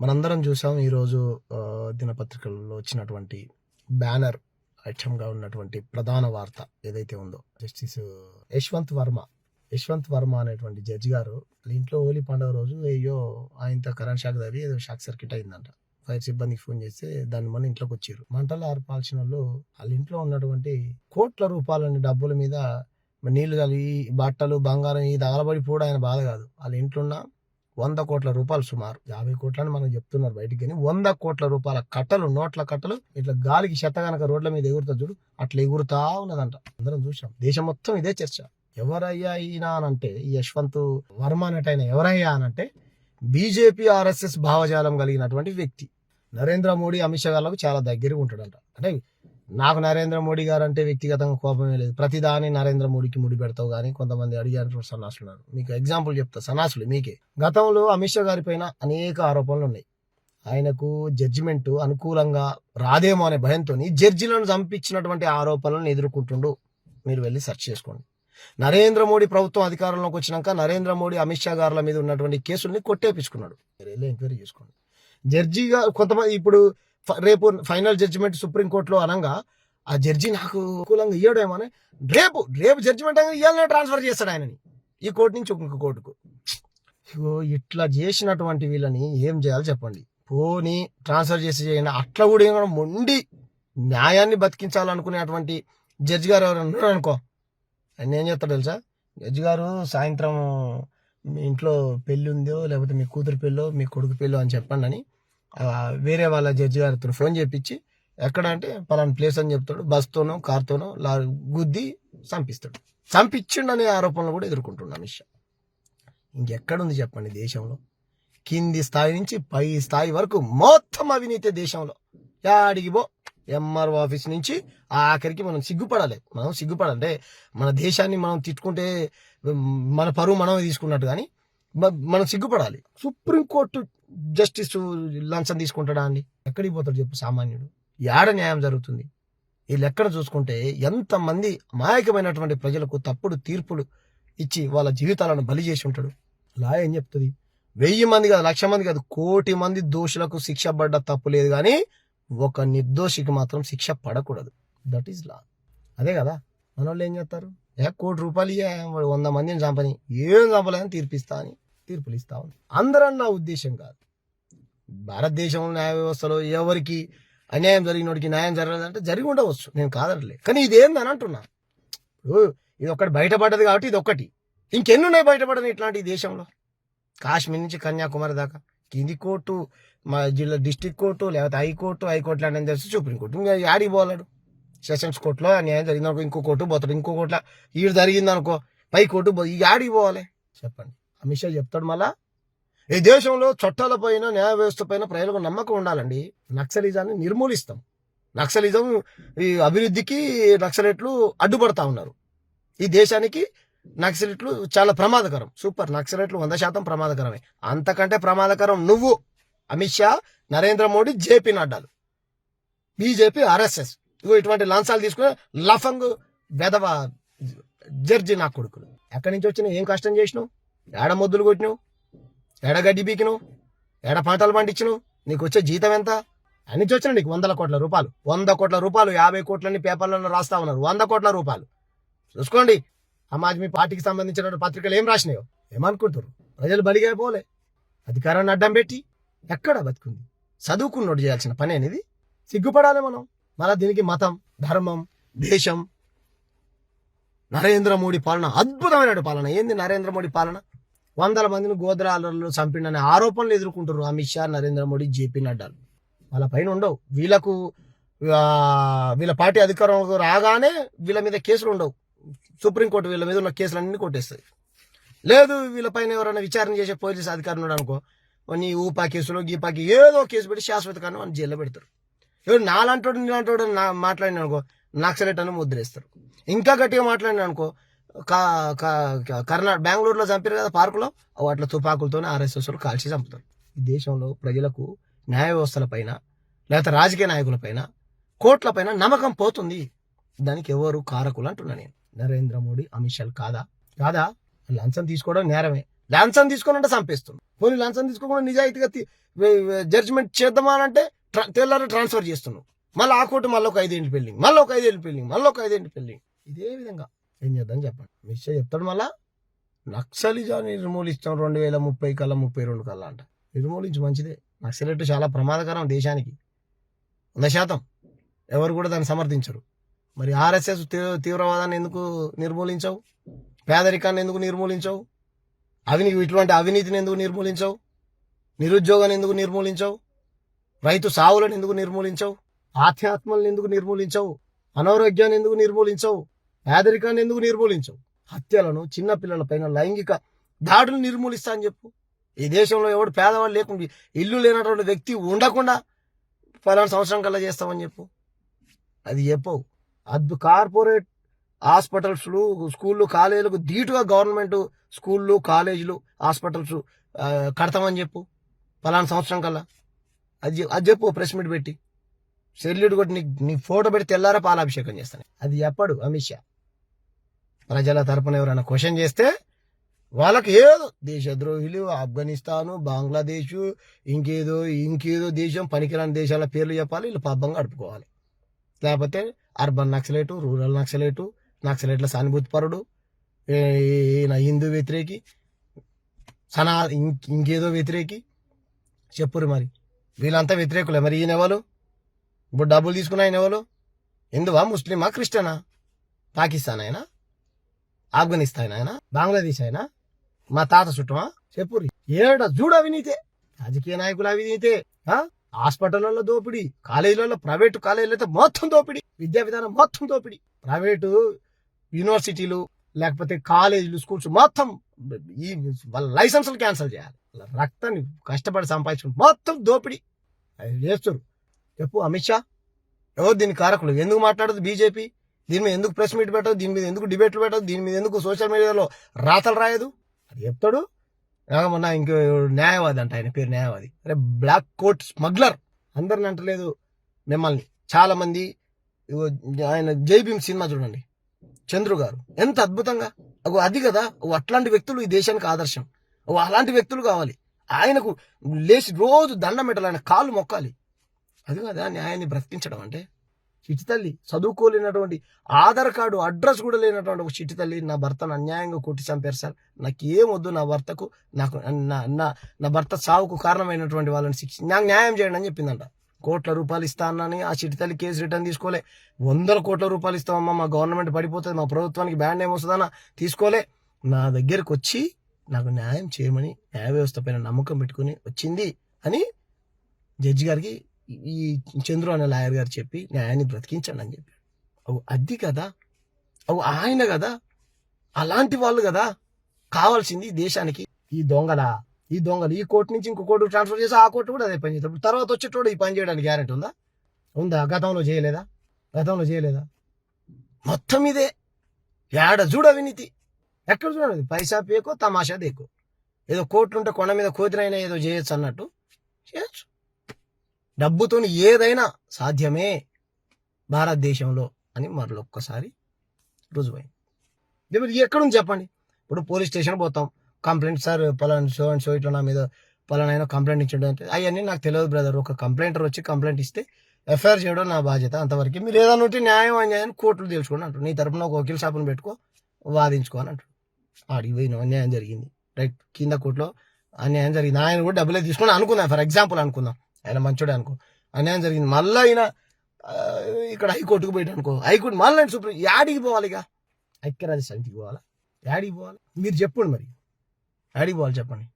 మనందరం చూసాం ఈరోజు దినపత్రికల్లో వచ్చినటువంటి బ్యానర్ ఐటమ్గా ఉన్నటువంటి ప్రధాన వార్త ఏదైతే ఉందో జస్టిస్ యశ్వంత్ వర్మ. యశ్వంత్ వర్మ అనేటువంటి జడ్జి గారు వాళ్ళ ఇంట్లో హోలీ పండుగ రోజు అయ్యో ఆయనతో కరెంట్ షాక్ తగిలి ఏదో షాక్ సర్క్యూట్ అయిందంట. ఫైర్ సిబ్బందికి ఫోన్ చేస్తే దాని మన ఇంట్లోకి వచ్చారు. మంటలు ఆర్పాల్సిన వాళ్ళు వాళ్ళ ఇంట్లో ఉన్నటువంటి కోట్ల రూపాయలని డబ్బుల మీద నీళ్ళు కలిగి బట్టలు బంగారం ఇది తగలబడిపోవడం ఆయన బాధ కాదు. వాళ్ళ ఇంట్లో ఉన్న వంద కోట్ల రూపాయలు సుమారు. యాభై కోట్లని మనం చెప్తున్నారు బయటికి కానీ వంద కోట్ల రూపాయల కట్టలు నోట్ల కట్టలు ఇట్లా గాలికి చెత్త గనక రోడ్ల మీద ఎగురుతా చూడు అట్లా ఎగురుతా ఉన్నదంట. అందరం చూసాం దేశం మొత్తం ఇదే చర్చ. ఎవరయ్యా ఈయన అనంటే ఈ యశ్వంత్ వర్మ అనేటైన ఎవరయ్యా అనంటే బీజేపీ ఆర్ఎస్ఎస్ భావజాలం కలిగినటువంటి వ్యక్తి. నరేంద్ర మోడీ అమిత్ షా గారికి చాలా దగ్గరగా ఉంటాడంట. అంటే నాకు నరేంద్ర మోడీ గారు అంటే వ్యక్తిగతంగా కోపమే లేదు. ప్రతిదాని నరేంద్ర మోడీకి ముడి పెడతావు కానీ కొంతమంది అడిగారు సన్నాసులు ఉన్నారు మీకు ఎగ్జాంపుల్ చెప్తా. సన్నాసులు మీకే. గతంలో అమిత్ షా గారి పైన అనేక ఆరోపణలు ఉన్నాయి. ఆయనకు జడ్జిమెంట్ అనుకూలంగా రాదేమో అనే భయంతో జడ్జిలను చంపించినటువంటి ఆరోపణలను ఎదుర్కొంటుండు. మీరు వెళ్ళి సెర్చ్ చేసుకోండి. నరేంద్ర మోడీ ప్రభుత్వం అధికారంలోకి వచ్చినాక నరేంద్ర మోడీ అమిత్ షా గారుల మీద ఉన్నటువంటి కేసుల్ని కొట్టేపించుకున్నాడు. మీరు వెళ్ళి ఎంక్వైరీ చేసుకోండి. జడ్జిగా కొంతమంది ఇప్పుడు రేపు ఫైనల్ జడ్జిమెంట్ సుప్రీంకోర్టులో అనగా ఆ జడ్జి నాకు అనుకూలంగా ఇయ్యడేమో అని రేపు రేపు జడ్జిమెంట్ ఇవ్వాలనే ట్రాన్స్ఫర్ చేస్తాడు ఆయనని. ఈ కోర్టు నుంచి ఇంకొక కోర్టుకు. ఇగో ఇట్లా చేసినటువంటి వీళ్ళని ఏం చేయాలి చెప్పండి. పోనీ ట్రాన్స్ఫర్ చేసి చేయండి. అట్లా కూడా ఏమైనా మొండి న్యాయాన్ని బతికించాలనుకునేటువంటి జడ్జి గారు ఎవరైనా ఉన్నారు అనుకో. ఆయన ఏం చేస్తాడు తెలుసా? జడ్జి గారు సాయంత్రం మీ ఇంట్లో పెళ్ళి ఉందో లేకపోతే మీ కూతురు పెళ్ళో మీ కొడుకు పెళ్ళో అని చెప్పండి అని వేరే వాళ్ళ జడ్జి గారితో ఫోన్ చేపించి ఎక్కడ అంటే పలానా ప్లేస్ అని చెప్తాడు బస్తోనో కార్తోనో లా గుద్ది చంపిస్తాడు. చంపించిండనే ఆరోపణలు కూడా ఎదుర్కొంటున్నాం అమిత్ షా. ఇంకెక్కడుంది చెప్పండి దేశంలో? కింది స్థాయి నుంచి పై స్థాయి వరకు మొత్తం అవినీతి దేశంలో. యాడికి పో ఎంఆర్ఓ ఆఫీస్ నుంచి ఆఖరికి మనం సిగ్గుపడాలి. మనం సిగ్గుపడాలి. అంటే మన దేశాన్ని మనం తిట్టుకుంటే మన పరువు మనమే తీసుకున్నట్టు కానీ మనం సిగ్గుపడాలి. సుప్రీంకోర్టు జస్టిస్ లంచం తీసుకుంటాడా అండి? ఎక్కడికి పోతాడు చెప్పు సామాన్యుడు. యాడ న్యాయం జరుగుతుంది? ఈ లెక్కన చూసుకుంటే ఎంతమంది మాయకమైనటువంటి ప్రజలకు తప్పుడు తీర్పులు ఇచ్చి వాళ్ళ జీవితాలను బలి చేసి ఉంటాడు. లా ఏం చెప్తుంది? వెయ్యి మంది కాదు లక్ష మంది కాదు కోటి మంది దోషులకు శిక్ష పడ్డ తప్పు లేదు కానీ ఒక నిర్దోషికి మాత్రం శిక్ష పడకూడదు. దట్ ఈస్ లా అదే కదా? మన వాళ్ళు ఏం చేస్తారు? ఏ కోటి రూపాయలు వాడు వంద మందిని చంపని. ఏం చంపలేదని తీర్పిస్తా అని తీర్పులు ఇస్తా ఉంది అందరన్న నా ఉద్దేశం కాదు. భారతదేశంలో న్యాయ వ్యవస్థలో ఎవరికి అన్యాయం జరిగినోడికి న్యాయం జరగలేదంటే జరిగి ఉండవచ్చు. నేను కాదట్లే కానీ ఇదేందని అంటున్నా. ఇప్పుడు ఇది ఒకటి బయటపడ్డది కాబట్టి ఇది ఒకటి ఇంకెన్ని ఉన్నాయి బయటపడని ఇట్లాంటి దేశంలో? కాశ్మీర్ నుంచి కన్యాకుమారి దాకా. కింది కోర్టు మా జిల్లా డిస్టిక్ కోర్టు లేకపోతే హైకోర్టు హైకోర్టు లాంటి తెలిసి సుప్రీంకోర్టు ఇంకా యాడికి పోలేడు సెషన్స్ కోర్టులో న్యాయం జరిగింది అనుకో ఇంకో కోర్టు పోతాడు. ఇంకో కోర్టులో ఈడు జరిగింది అనుకో పై కోర్టు ఈ యాడికి పోవాలి? చెప్పండి. అమిత్ షా చెప్తాడు మళ్ళా ఈ దేశంలో చట్టాల పైన న్యాయ వ్యవస్థ పైన ప్రజలకు నమ్మకం ఉండాలండి. నక్సలిజాన్ని నిర్మూలిస్తాం. నక్సలిజం ఈ అభివృద్ధికి నక్సలెట్లు అడ్డుపడతా ఉన్నారు. ఈ దేశానికి నక్సలెట్లు చాలా ప్రమాదకరం. సూపర్. నక్సలెట్లు వంద శాతం ప్రమాదకరమే. అంతకంటే ప్రమాదకరం నువ్వు Amit Shah Narendra Modi JP నడ్డాలు. BJP RSS. ఇగో ఇటువంటి లంచాలు తీసుకుని లఫంగ్ బెదవ జర్జి నా కొడుకులు. ఎక్కడి నుంచి వచ్చినావు? ఏం కష్టం చేసినావు? ఏడ మొద్దులు కొట్టినావు? ఎడ గడ్డి బీకినావు ఎడ పంటలు పండించును నీకు వచ్చే జీతం ఎంత? అన్ని నుంచి నీకు వందల కోట్ల రూపాయలు. వంద కోట్ల రూపాయలు యాభై కోట్లని పేపర్లలో రాస్తా ఉన్నారు. వంద కోట్ల రూపాయలు. చూసుకోండి. ఆమ్ ఆద్మీ పార్టీకి సంబంధించిన పత్రికలు ఏం రాసినాయో? ఏమనుకుంటారు ప్రజలు బలిగైపోలే అధికారాన్ని అడ్డం పెట్టి ఎక్కడ బతుకుంది? చదువుకున్నోడు చేయాల్సిన పని అనేది సిగ్గుపడాలి మనం. మళ్ళీ దీనికి మతం ధర్మం దేశం. నరేంద్ర మోడీ పాలన అద్భుతమైన పాలన. ఏంది నరేంద్ర మోడీ పాలన? వందల మందిని గోద్రాలలో చంపిండనే ఆరోపణలు ఎదుర్కొంటారు అమిత్ షా నరేంద్ర మోడీ జేపీ నడ్డాలు. వాళ్ళ పైన ఉండవు. వీళ్ళకు వీళ్ళ పార్టీ అధికారంలో రాగానే వీళ్ళ మీద కేసులు ఉండవు. సుప్రీంకోర్టు వీళ్ళ మీద ఉన్న కేసులన్నీ కొట్టేస్తాయి. లేదు వీళ్ళపైన ఎవరైనా విచారణ చేసే పోలీస్ అధికారులు ఉన్నాడు అనుకో నీ ఊపా కేసులో గీపాకి ఏదో కేసు పెట్టి శాశ్వత కారణం అని జైల్లో పెడతారు. ఎవరు నాలంటోడు నీలాంటోడు నా మాట్లాడిన అనుకో నక్సలెట్ అని ముద్రేస్తారు. ఇంకా గట్టిగా మాట్లాడిన అనుకో కర్ణాటక బెంగళూరులో చంపారు కదా పార్కులో? అట్లా తుపాకులతోనే ఆర్ఎస్ఎస్ కాల్చి చంపుతారు. ఈ దేశంలో ప్రజలకు న్యాయ వ్యవస్థల పైన లేకపోతే రాజకీయ నాయకులపైన కోట్లపైన పైన నమ్మకం పోతుంది. దానికి ఎవరు కారకులు అంటున్నా నేను. నరేంద్ర మోడీ అమిత్ షా కాదా? కాదా? లంచం తీసుకోవడం నేరమే. లంచం అంటే చంపేస్తుంది. పోనీ లంచం తీసుకోకుండా నిజాయితీగా జడ్జిమెంట్ చేద్దామా అంటే ట్రా- తెల్లారి ట్రాన్స్ఫర్ చేస్తున్నావు మళ్ళీ ఆ కోర్టు మళ్ళీ ఒక ఐదేళ్ళు పెళ్ళింగ్ మళ్ళీ ఒక ఐదేళ్ళు పెళ్ళింగ్ మళ్ళీ ఒక ఐదేళ్ళు పెళ్ళింగ్ ఇదే విధంగా ఏం చేద్దాం చెప్పండి. మిష చెప్తాడు మళ్ళా? నక్సలిజాన్ని నిర్మూలిస్తాం రెండు వేల ముప్పై కల్లా ముప్పై రెండు కల్లా అంట. నిర్మూలించి మంచిదే. నక్సలెట్ చాలా ప్రమాదకరం దేశానికి. వంద శాతం. ఎవరు కూడా దాన్ని సమర్థించరు. మరి ఆర్ఎస్ఎస్ తీ- తీవ్రవాదాన్ని ఎందుకు నిర్మూలించవు? పేదరికాన్ని ఎందుకు నిర్మూలించవు? అవినీతి ఇటువంటి అవినీతిని ఎందుకు నిర్మూలించవు? నిరుద్యోగాన్ని ఎందుకు నిర్మూలించవు? రైతు సావులను ఎందుకు నిర్మూలించవు? ఆధ్యాత్మల్ని ఎందుకు నిర్మూలించవు? అనారోగ్యాన్ని ఎందుకు నిర్మూలించవు? పేదరికాన్ని ఎందుకు నిర్మూలించవు? హత్యలను చిన్నపిల్లల పైన లైంగిక దాడులు నిర్మూలిస్తా అని చెప్పు. ఈ దేశంలో ఎవడు పేదవాళ్ళు లేకుండా ఇల్లు లేనటువంటి వ్యక్తి ఉండకుండా పలానా సంవత్సరం కల్లా చేస్తామని చెప్పు. అది చెప్పవు. అద్దు కార్పొరేట్ హాస్పిటల్స్లు స్కూళ్ళు కాలేజీలకు ధీటుగా గవర్నమెంట్ స్కూళ్ళు కాలేజీలు హాస్పిటల్స్ కడతామని చెప్పు. పలానా సంవత్సరం కల్లా. అది అది చెప్పు ప్రెస్ మీట్ పెట్టి. సెల్యూట్ కొట్టి నీ నీ ఫోటో పెట్టి తెల్లారా పాలాభిషేకం చేస్తాను. అది చెప్పడు అమిత్ షా. ప్రజల తరపున ఎవరైనా క్వశ్చన్ చేస్తే వాళ్ళకి ఏదో దేశద్రోహులు ఆఫ్ఘనిస్తాను బంగ్లాదేశ్ ఇంకేదో ఇంకేదో దేశం పనికిరాని దేశాల పేర్లు చెప్పాలి వీళ్ళు పబ్బంగా గడుపుకోవాలి. లేకపోతే అర్బన్ నక్సలేటు రూరల్ నక్సలేటు నక్సలేట్ల సానుభూతిపరుడు ఈయన హిందూ వ్యతిరేకి సనా ఇం- ఇంకేదో వ్యతిరేకి చెప్పురు మరి. వీళ్ళంతా వ్యతిరేకులే మరి ఈయన ఎవరు? ఇప్పుడు డబ్బులు తీసుకున్న ఆయన ఎవరు? హిందువా ముస్లిమా క్రిస్టియనా? పాకిస్తాన్ అయినా? ఆఫ్ఘనిస్తాన్ అయినా బంగ్లాదేశ్ అయినా మా తాత చుట్టమా? చెప్పురి ఏడ చూడ అవినీతే? రాజకీయ నాయకుల అవినీతే ఆ? హాస్పిటల్లో దోపిడీ కాలేజీలలో ప్రైవేటు కాలేజీలతో మొత్తం దోపిడీ. విద్యా విధానం మొత్తం దోపిడీ. ప్రైవేటు యూనివర్సిటీలు లేకపోతే కాలేజీలు స్కూల్స్ మొత్తం ఈ వాళ్ళ లైసెన్సులు క్యాన్సిల్ చేయాలి. వాళ్ళ రక్తాన్ని కష్టపడి సంపాదించుకుని మొత్తం దోపిడీ. అది చేస్తారు చెప్పు అమిత్ షా. ఎవరు దీని కారకులు? ఎందుకు మాట్లాడదు బీజేపీ? దీని మీద ఎందుకు ప్రెస్ మీట్ పెట్టదు దీని మీద ఎందుకు డిబేట్లు పెట్టదు దీని మీద ఎందుకు సోషల్ మీడియాలో రాతలు రాయదు? అది చెప్తాడు. మొన్న ఇంకో న్యాయవాది అంట ఆయన పేరు న్యాయవాది. అరే బ్లాక్ కోట్ స్మగ్లర్ అందరిని అంటలేదు మిమ్మల్ని. చాలా మంది ఆయన జైభీమ్ సినిమా చూడండి. చంద్రు గారు. ఎంత అద్భుతంగా. అగో అది కదా ఓ అట్లాంటి వ్యక్తులు ఈ దేశానికి ఆదర్శం. ఓ అలాంటి వ్యక్తులు కావాలి. ఆయనకు లేచి రోజు దండం పెట్టాలి ఆయన కాళ్ళు మొక్కాలి. అది కదా న్యాయాన్ని బ్రతికించడం అంటే. చిట్టి తల్లి చదువుకోలేనటువంటి ఆధార్ కార్డు అడ్రస్ కూడా లేనటువంటి ఒక చిట్టి తల్లి నా భర్తను అన్యాయంగా కొట్టి చంపారు సార్. నాకు ఏం వద్దు నా భర్తకు నాకు నా నా నా భర్త సావుకు కారణమైనటువంటి వాళ్ళని శిక్ష నాకు న్యాయం చేయండి అని చెప్పిందంట. కోట్ల రూపాయలు ఇస్తా అన్నని ఆ చిట్టి తల్లి కేసు రిటర్న్ తీసుకోలే. వందల కోట్ల రూపాయలు ఇస్తామమ్మా మా గవర్నమెంట్ పడిపోతుంది మా ప్రభుత్వానికి బ్యాండ్ ఏం తీసుకోలే. నా దగ్గరకు వచ్చి నాకు న్యాయం చేయమని న్యాయ వ్యవస్థ పైన నమ్మకం పెట్టుకుని వచ్చింది అని జడ్జి గారికి ఈ చంద్రు అనే లాయర్ గారు చెప్పి న్యాయాన్ని బ్రతికించండి అని చెప్పాడు. అవు అది కదా? అవు ఆయన కదా? అలాంటి వాళ్ళు కదా? కావాల్సింది దేశానికి ఈ దొంగల? ఈ దొంగలు ఈ కోర్టు నుంచి ఇంకో కోర్టు ట్రాన్స్ఫర్ చేసి ఆ కోర్టు కూడా అదే పని చేస్తాడు తర్వాత వచ్చేటోడు ఈ పని చేయడానికి గ్యారెంటీ ఉందా? ఉందా? గతంలో చేయలేదా? గతంలో చేయలేదా? మొత్తం ఇదే. ఏడ చూడ అవినీతి. ఎక్కడ చూడండి పైసా పేకో తమాషా దేకో. ఏదో కోర్టు ఉంటే కొండ మీద కోతినైనా ఏదో చేయొచ్చు అన్నట్టు చేయొచ్చు. డబ్బుతోని ఏదైనా సాధ్యమే భారతదేశంలో అని మరొక్కసారి రుజువైంది. ఇది ఎక్కడుంది చెప్పండి? ఇప్పుడు పోలీస్ స్టేషన్ పోతాం. కంప్లైంట్ సార్ పలానా షో అండ్ షో ఇట్లా నా మీద పలానా కంప్లైంట్ ఇచ్చిండు అంటే అవన్నీ నాకు తెలియదు బ్రదర్. ఒక కంప్లైంటర్ వచ్చి కంప్లైంట్ ఇస్తే ఎఫ్ఐఆర్ చేయడం నా బాధ్యత అంతవరకు. మీరు ఏదైనా ఉంటే న్యాయం అన్యాయం కోర్టులు తెలుసుకోండి అంటారు. నీ తరపున ఒక వకీల్ షాపును పెట్టుకో వాదించుకో అని అంటారు. ఆడికి పోయిన అన్యాయం జరిగింది. రైట్. కింద కోర్టులో అన్యాయం జరిగింది. ఆయన కూడా డబ్బులే తీసుకుని అనుకుందాం. ఫర్ ఎగ్జాంపుల్ అనుకుందాం. ఆయన మంచోడే అనుకో. అన్యాయం జరిగింది. మళ్ళీ ఆయన ఇక్కడ హైకోర్టుకు పోయాడు అనుకో. హైకోర్టు మళ్ళీ సుప్రీం యాడికి పోవాలి ఇక? ఐక్యరాజ్య సమితికి పోవాలా? యాడికి పోవాలి? మీరు చెప్పండి మరి. యాడికి పోవాలి చెప్పండి.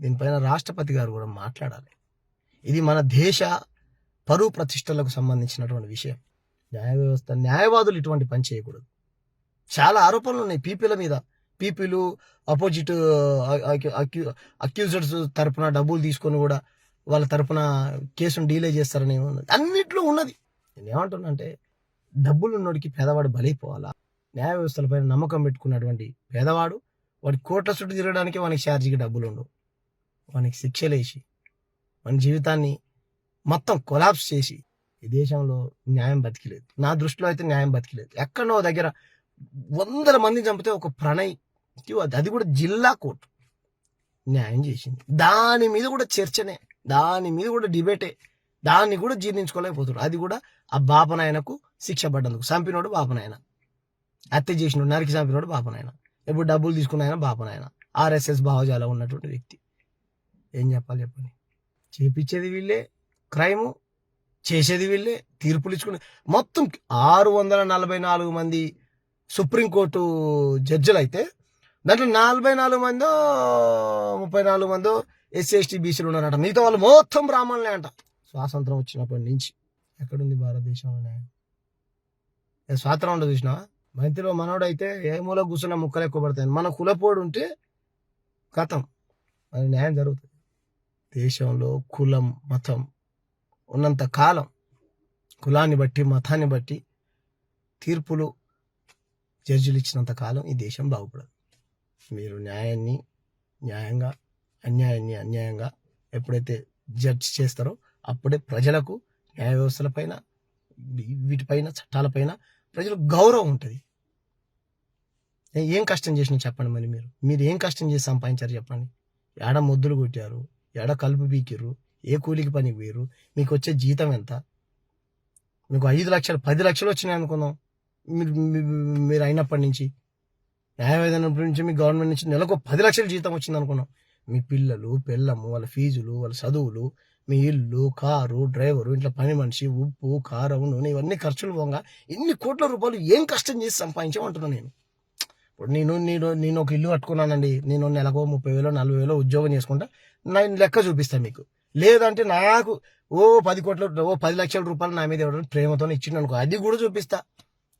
దీనిపైన రాష్ట్రపతి గారు కూడా మాట్లాడాలి. ఇది మన దేశ పరువు ప్రతిష్టలకు సంబంధించినటువంటి విషయం. న్యాయ వ్యవస్థ న్యాయవాదులు ఇటువంటి పని చేయకూడదు. చాలా ఆరోపణలు ఉన్నాయి పీపీల మీద. పీపీలు అపోజిట్ అక్యూజర్స్ తరపున డబ్బులు తీసుకొని కూడా వాళ్ళ తరఫున కేసును డీలే చేస్తారని అన్నిట్లో ఉన్నది. నేను ఏమంటున్నానంటే డబ్బులు ఉన్నోడికి పేదవాడు బలైపోవాలా? న్యాయ వ్యవస్థలపై నమ్మకం పెట్టుకున్నటువంటి పేదవాడు వాడి కోట్ల చుట్టూ తిరగడానికి వానికి ఛార్జీకి డబ్బులు ఉండవు వానికి శిక్షలేసి మన జీవితాన్ని మొత్తం కొలాప్స్ చేసి ఈ దేశంలో న్యాయం బతికిలేదు. నా దృష్టిలో అయితే న్యాయం బతికిలేదు. ఎక్కడో దగ్గర వందల మంది చంపితే ఒక ప్రణయ్ అది కూడా జిల్లా కోర్టు న్యాయం చేసింది. దాని మీద కూడా చర్చనే. దాని మీద కూడా డిబేటే. దాన్ని కూడా జీర్ణించుకోలేకపోతున్నాడు అది కూడా ఆ బాపనాయనకు శిక్ష పడ్డందుకు. చంపినోడు బాపనాయన. హత్య చేసినోడు నరికి చంపినోడు బాపనాయన. ఇప్పుడు డబ్బులు తీసుకున్న ఆయన బాపనాయన. ఆర్ఎస్ఎస్ భావజాలం ఉన్నటువంటి వ్యక్తి. ఏం చెప్పాలి చెప్పండి? చేపించేది వీళ్ళే. క్రైము చేసేది వీళ్ళే. తీర్పులు ఇచ్చుకునే మొత్తం ఆరు వందల నలభై నాలుగు మంది సుప్రీంకోర్టు జడ్జిలు అయితే దాంట్లో నలభై నాలుగు మందో ముప్పై నాలుగు మందో ఎస్సీ ఎస్టీ బీసీలు ఉన్నారంట. మిగతా వాళ్ళు మొత్తం బ్రాహ్మణులే అంట. స్వాతంత్రం వచ్చినప్పటి నుంచి ఎక్కడుంది భారతదేశంలో న్యాయం ఏ స్వాతంత్రం ఉండదు చూసినా? మైత్రిలో మనోడైతే ఏ మూల కూర్చున్న ముక్కలు ఎక్కువ పడతాయి మన కులపోడు ఉంటే కథం మరి న్యాయం జరుగుతుంది. దేశంలో కులం మతం ఉన్నంత కాలం కులాన్ని బట్టి మతాన్ని బట్టి తీర్పులు జడ్జిలు ఇచ్చినంత కాలం ఈ దేశం బాగుపడదు. మీరు న్యాయాన్ని న్యాయంగా అన్యాయాన్ని అన్యాయంగా ఎప్పుడైతే జడ్జ్ చేస్తారో అప్పుడే ప్రజలకు న్యాయ వ్యవస్థల పైన వీటిపైన చట్టాలపైన ప్రజలకు గౌరవం ఉంటుంది. ఏం కష్టం చేసినా చెప్పండి మరి మీరు. మీరు ఏం కష్టం చేసి సంపాదించారు చెప్పండి. ఏడ ముద్దులు కొట్టారు? ఏడ కలుపు పీకిర్రు? ఏ కూలికి పని పోయారు మీకు వచ్చే జీతం ఎంత? మీకు ఐదు లక్షలు పది లక్షలు వచ్చినాయి అనుకుందాం. మీరు మీరు అయినప్పటి నుంచి. న్యాయవేదన నుంచి మీ గవర్నమెంట్ నుంచి నెలకు పది లక్షల జీతం వచ్చింది అనుకున్నాం మీ పిల్లలు పిల్లము వాళ్ళ ఫీజులు వాళ్ళ చదువులు మీ ఇల్లు కారు డ్రైవరు ఇంట్లో పని మనిషి ఉప్పు కారం నూనె ఇవన్నీ ఖర్చులు పోగా ఇన్ని కోట్ల రూపాయలు ఏం కష్టం చేసి సంపాదించామంటున్నాను నేను? ఇప్పుడు నేను నేను నేను ఒక ఇల్లు కట్టుకున్నానండి. నేను నెలకు ముప్పై వేలు నలభై వేలు ఉద్యోగం చేసుకుంటా. నేను లెక్క చూపిస్తాను మీకు. లేదంటే నాకు ఓ పది కోట్ల ఓ పది లక్షల రూపాయలు నా మీద ఇవ్వడం ప్రేమతో ఇచ్చిండు అనుకో అది కూడా చూపిస్తా.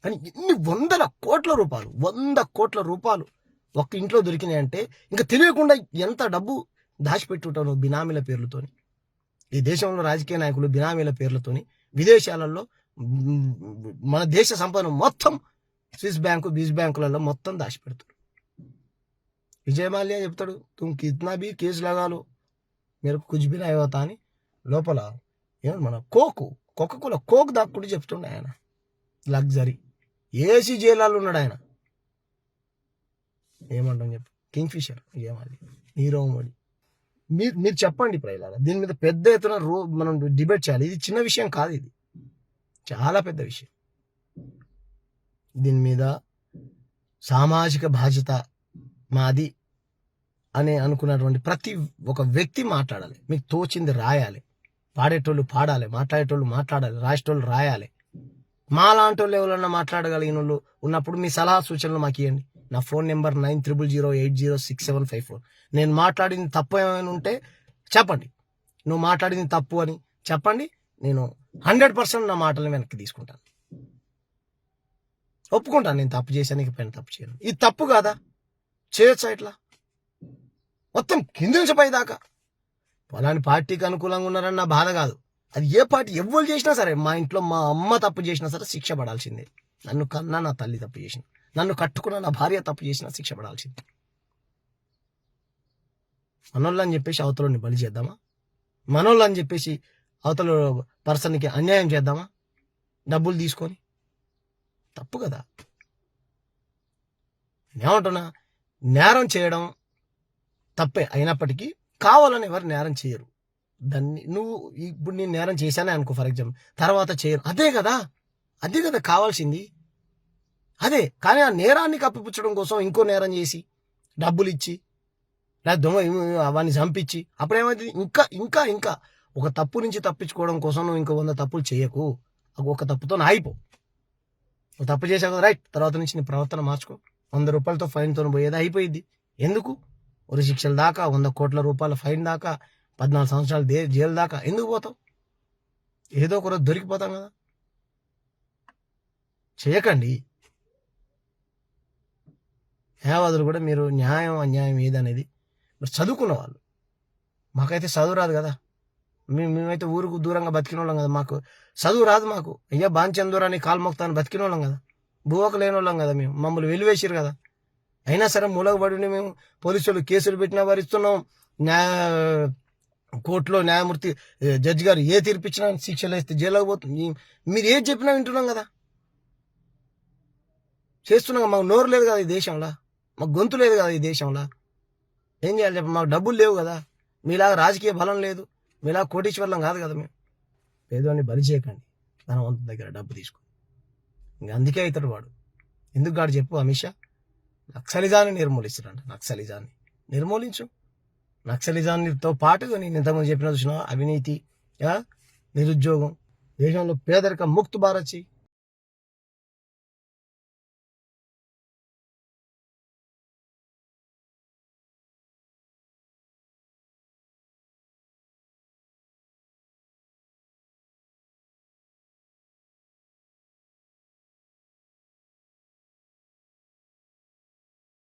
కానీ ఇన్ని వందల కోట్ల రూపాయలు వంద కోట్ల రూపాయలు ఒక్క ఇంట్లో దొరికినాయి అంటే ఇంకా తెలియకుండా ఎంత డబ్బు దాచిపెట్టుంటాను బినామీల పేర్లతోని. ఈ దేశంలో రాజకీయ నాయకులు బినామీల పేర్లతోని విదేశాలలో మన దేశ సంపద మొత్తం స్విస్ బ్యాంకు బీస్ బ్యాంకులలో మొత్తం దాచిపెడతారు. విజయ్ మాల్యా చెప్తాడు తుమ్ కిత్నా బీ కేసు లగాలు మీరు కుచ్ బి అని లోపల ఏమో మన కోకు కోకకోల కోక్ దాక్కుంటూ చెప్తుండే ఆయన. లగ్జరీ. ఏసీ జైలాలు ఉన్నాడు ఆయన. ఏమంటాం చెప్పు. కింగ్ ఫిషర్ ఏమాలి హీరో మోడీ మీరు మీరు చెప్పండి ప్రజలారా దీని మీద పెద్ద ఎత్తున రో మనం డిబేట్ చేయాలి. ఇది చిన్న విషయం కాదు ఇది. చాలా పెద్ద విషయం. దీని మీద సామాజిక బాధ్యత మాది అని అనుకున్నటువంటి ప్రతి ఒక వ్యక్తి మాట్లాడాలి. మీకు తోచింది రాయాలి. పాడేటోళ్ళు పాడాలి. మాట్లాడేటోళ్ళు మాట్లాడాలి. రాసేటోళ్ళు రాయాలి. మా లాంటి వాళ్ళు ఎవరన్నా మాట్లాడగలిగిన వాళ్ళు ఉన్నప్పుడు మీ సలహా సూచనలు మాకు ఇవ్వండి నా phone number nine triple zero eight zero six seven five four. నేను మాట్లాడింది తప్పు ఏమైనా ఉంటే చెప్పండి. నువ్వు మాట్లాడింది తప్పు అని చెప్పండి. నేను హండ్రెడ్ పర్సెంట్ నా మాటలు వెనక్కి తీసుకుంటాను. ఒప్పుకుంటాను నేను తప్పు చేశాను ఇక పైన తప్పు చేయను. ఇది తప్పు కాదా? చేయొచ్చా ఇట్లా? మొత్తం కింది నుంచి పై దాకా. పార్టీకి అనుకూలంగా ఉన్నారని నా బాధ కాదు. అది ఏ పార్టీ ఎవ్వరు చేసినా సరే మా ఇంట్లో మా అమ్మ తప్పు చేసినా సరే శిక్ష పడాల్సిందే. నన్ను కన్నా నా తల్లి తప్పు చేసిన నన్ను కట్టుకున్న నా భార్య తప్పు చేసిన శిక్ష పడాల్సింది. మనోళ్ళు అని చెప్పేసి అవతలని బలి చేద్దామా? మనోళ్ళు అని చెప్పేసి అవతల పర్సన్కి అన్యాయం చేద్దామా? డబ్బులు తీసుకొని? తప్పు కదా. నేనేమంటున్నా? నేరం చేయడం తప్పే అయినప్పటికీ కావాలని ఎవరు నేరం చేయరు. దాన్ని నువ్వు ఇప్పుడు నేను నేరం చేశానే అనుకో ఫర్ ఎగ్జాంపుల్. తర్వాత చేయరు. అదే కదా. అదే కదా కావాల్సింది. అదే కానీ ఆ నేరాన్ని కప్పిపుచ్చడం కోసం ఇంకో నేరం చేసి డబ్బులు ఇచ్చి లేదా దొంగ అవన్నీ చంపించి అప్పుడు ఏమైంది ఇంకా ఇంకా ఇంకా. ఒక తప్పు నుంచి తప్పించుకోవడం కోసం నువ్వు ఇంకో వంద తప్పులు చేయకు. ఒక తప్పుతో ఆగిపో. ఒక తప్పు చేసావు కదా రైట్. తర్వాత నుంచి నీ ప్రవర్తన మార్చుకో. వంద రూపాయలతో ఫైన్తో పోయేది అయిపోయింది ఎందుకు? ఉరి శిక్షల దాకా వంద కోట్ల రూపాయల ఫైన్ దాకా పద్నాలుగు సంవత్సరాలు దే జైలు దాకా. ఎందుకు పోతావు? ఏదో ఒక రోజు దొరికిపోతాం కదా. చేయకండి. న్యాయవాదులు కూడా మీరు న్యాయం అన్యాయం ఏదనేది మీరు చదువుకున్న వాళ్ళు మాకైతే చదువు రాదు కదా. మేము మేమైతే ఊరుకు దూరంగా బతికిన వాళ్ళం కదా మాకు. చదువు రాదు మాకు. అయ్యా బాంచందూరాన్ని కాలు మొక్తాను బతికిన వాళ్ళం కదా. భూవక లేని వాళ్ళం కదా మేము. మమ్మల్ని వెలివేసారు కదా. అయినా సరే మూలగబడి మేము పోలీసులు కేసులు పెట్టినా ఇస్తున్నాం. న్యాయ కోర్టులో న్యాయమూర్తి జడ్జి గారు ఏ తీర్పిచ్చినా శిక్షలు వేస్తే జైలుకి పోతుంది మీరు ఏది చెప్పినా వింటున్నాం కదా. చేస్తున్నాం కదా, మాకు నోరు లేదు కదా ఈ దేశంలో. మాకు గొంతు లేదు కదా ఈ దేశంలో. ఏం చేయాలి చెప్ప మాకు డబ్బులు లేవు కదా. మీలాగా రాజకీయ బలం లేదు. మీలాగా కోటీశ్వర్లం కాదు కదా మేము. పేదవాడిని బలి చేయకండి. ధనవంతు దగ్గర డబ్బు తీసుకో ఇంక అందుకే అవుతాడు వాడు. ఎందుకు గాడు చెప్పు అమిత్ షా? నక్సలిజాన్ని నిర్మూలిస్తాడంట నక్సలిజాన్ని. నిర్మూలించు. నక్సలిజాన్నితో పాటు నేను ఇంతకుముందు చెప్పిన చూసిన అవినీతి నిరుద్యోగం. దేశంలో పేదరిక ముక్తి భారత్